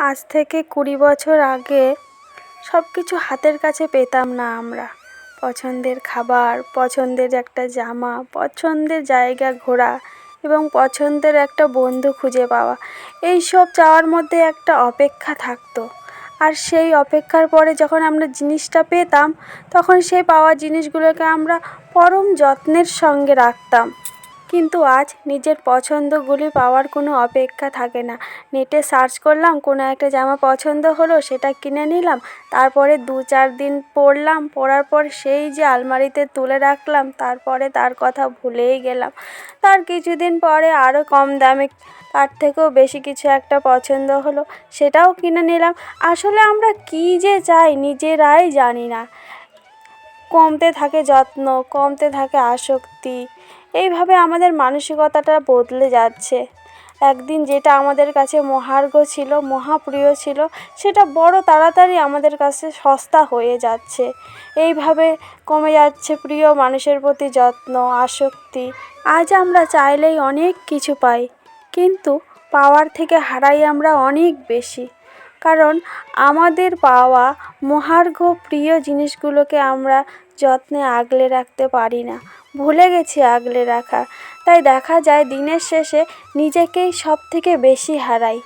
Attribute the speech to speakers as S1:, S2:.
S1: আজ থেকে কুড়ি বছর আগে সব কিছু হাতের কাছে পেতাম না আমরা। পছন্দের খাবার, পছন্দের একটা জামা, পছন্দের জায়গা ঘোরা এবং পছন্দের একটা বন্ধু খুঁজে পাওয়া এই সব চাওয়ার মধ্যে একটা অপেক্ষা থাকতো। আর সেই অপেক্ষার পরে যখন আমরা জিনিসটা পেতাম, তখন সেই পাওয়া জিনিসগুলোকে আমরা পরম যত্নের সঙ্গে রাখতাম। কিন্তু আজ নিজের পছন্দগুলি পাওয়ার কোনো অপেক্ষা থাকে না। নেটে সার্চ করলাম, কোনো একটা জামা পছন্দ হলো, সেটা কিনে নিলাম, তারপরে দু চার দিন পরলাম পরার পর সেই যে আলমারিতে তুলে রাখলাম, তারপরে তার কথা ভুলেই গেলাম। তার কিছুদিন পরে আরও কম দামে তার থেকেও বেশি কিছু একটা পছন্দ হলো, সেটাও কিনে নিলাম। আসলে আমরা কী যে চাই নিজেরাই জানি না। কমতে থাকে যত্ন, কমতে থাকে আসক্তি। এইভাবে আমাদের মানসিকতাটা বদলে যাচ্ছে। একদিন যেটা আমাদের কাছে মহার্ঘ ছিল, মহাপ্রিয় ছিল, সেটা বড় তাড়াতাড়ি আমাদের কাছে সস্তা হয়ে যাচ্ছে। এইভাবে কমে যাচ্ছে প্রিয় মানুষের প্রতি যত্ন, আসক্তি। আজ আমরা চাইলেই অনেক কিছু পাই, কিন্তু পাওয়ার থেকে হারাই আমরা অনেক বেশি। কারণ আমাদের পাওয়া মহার্ঘ প্রিয় জিনিসগুলোকে আমরা যত্নে আগলে রাখতে পারি না। ভুলে গেছি আগলে রাখা। তাই দেখা যায় দিনের শেষে নিজেকেই সব থেকে বেশি হারাই।